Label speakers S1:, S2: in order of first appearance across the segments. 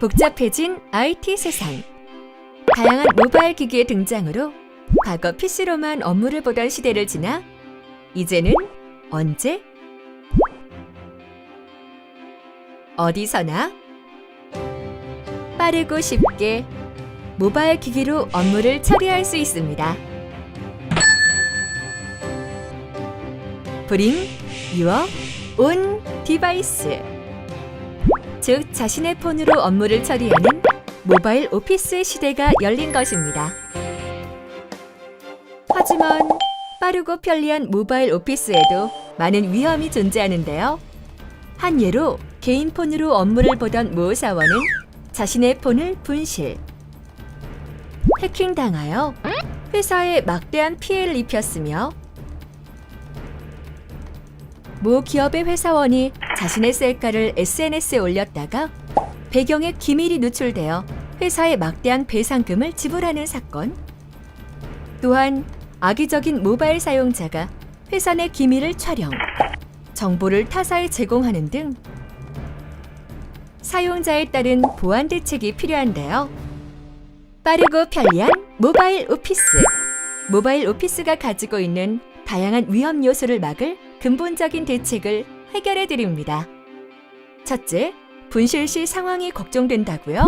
S1: 복잡해진 IT 세상. 다양한 모바일 기기의 등장으로 과거 PC로만 업무를 보던 시대를 지나 이제는 언제? 어디서나 빠르고 쉽게 모바일 기기로 업무를 처리할 수 있습니다. Bring your own device. 즉 자신의 폰으로 업무를 처리하는 모바일 오피스 시대가 열린 것입니다. 하지만 빠르고 편리한 모바일 오피스에도 많은 위험이 존재하는데요. 한 예로 개인 폰으로 업무를 보던 모 사원은 자신의 폰을 분실, 해킹당하여 회사에 막대한 피해를 입혔으며 모 기업의 회사원이 자신의 셀카를 SNS에 올렸다가 배경에 기밀이 누출되어 회사에 막대한 배상금을 지불하는 사건. 또한 악의적인 모바일 사용자가 회사 내 기밀을 촬영, 정보를 타사에 제공하는 등 사용자에 따른 보안 대책이 필요한데요. 빠르고 편리한 모바일 오피스. 모바일 오피스가 가지고 있는 다양한 위험 요소를 막을 근본적인 대책을 해결해 드립니다. 첫째, 분실 시 상황이 걱정된다고요?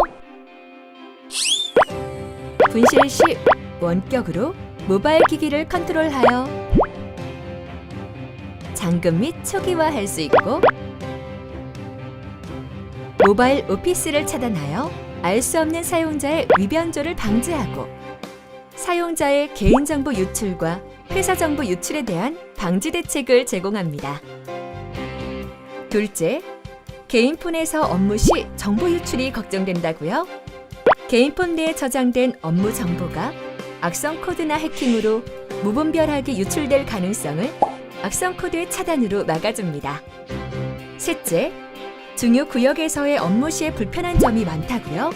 S1: 분실 시 원격으로 모바일 기기를 컨트롤하여 잠금 및 초기화할 수 있고 모바일 오피스를 차단하여 알 수 없는 사용자의 위변조를 방지하고 사용자의 개인정보 유출과 회사 정보 유출에 대한 방지 대책을 제공합니다. 둘째, 개인 폰에서 업무 시 정보 유출이 걱정된다고요? 개인 폰 내에 저장된 업무 정보가 악성 코드나 해킹으로 무분별하게 유출될 가능성을 악성 코드의 차단으로 막아줍니다. 셋째, 중요 구역에서의 업무 시에 불편한 점이 많다고요?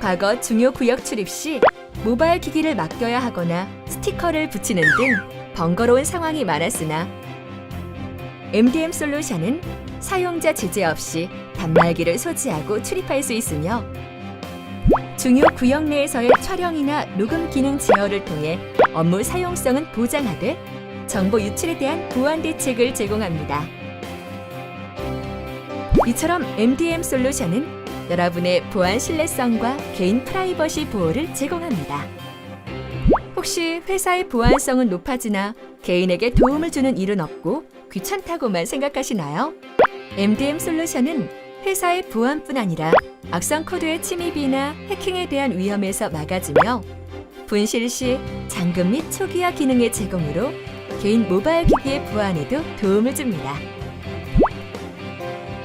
S1: 과거 중요 구역 출입 시 모바일 기기를 맡겨야 하거나 스티커를 붙이는 등 번거로운 상황이 많았으나 MDM 솔루션은 사용자 제재 없이 단말기를 소지하고 출입할 수 있으며 중요 구역 내에서의 촬영이나 녹음 기능 제어를 통해 업무 사용성은 보장하되 정보 유출에 대한 보안 대책을 제공합니다. 이처럼 MDM 솔루션은 여러분의 보안 신뢰성과 개인 프라이버시 보호를 제공합니다. 혹시 회사의 보안성은 높아지나 개인에게 도움을 주는 일은 없고 귀찮다고만 생각하시나요? MDM 솔루션은 회사의 보안뿐 아니라 악성 코드의 침입이나 해킹에 대한 위험에서 막아주며 분실 시 잠금 및 초기화 기능의 제공으로 개인 모바일 기기의 보안에도 도움을 줍니다.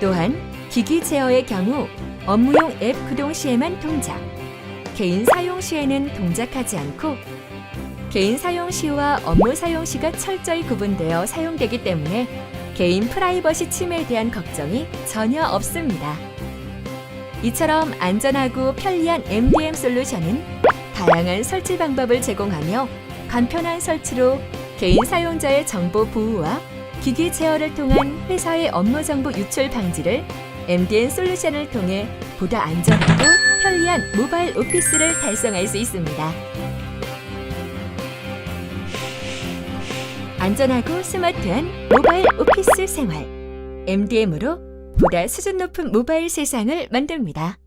S1: 또한 기기 제어의 경우 업무용 앱 구동 시에만 동작, 개인 사용 시에는 동작하지 않고 개인 사용 시와 업무 사용 시가 철저히 구분되어 사용되기 때문에 개인 프라이버시 침해에 대한 걱정이 전혀 없습니다. 이처럼 안전하고 편리한 MDM 솔루션은 다양한 설치 방법을 제공하며 간편한 설치로 개인 사용자의 정보 보호와 기기 제어를 통한 회사의 업무 정보 유출 방지를 MDN 솔루션을 통해 보다 안전하고 편리한 모바일 오피스를 달성할 수 있습니다. 안전하고 스마트한 모바일 오피스 생활. MDM으로 보다 수준 높은 모바일 세상을 만듭니다.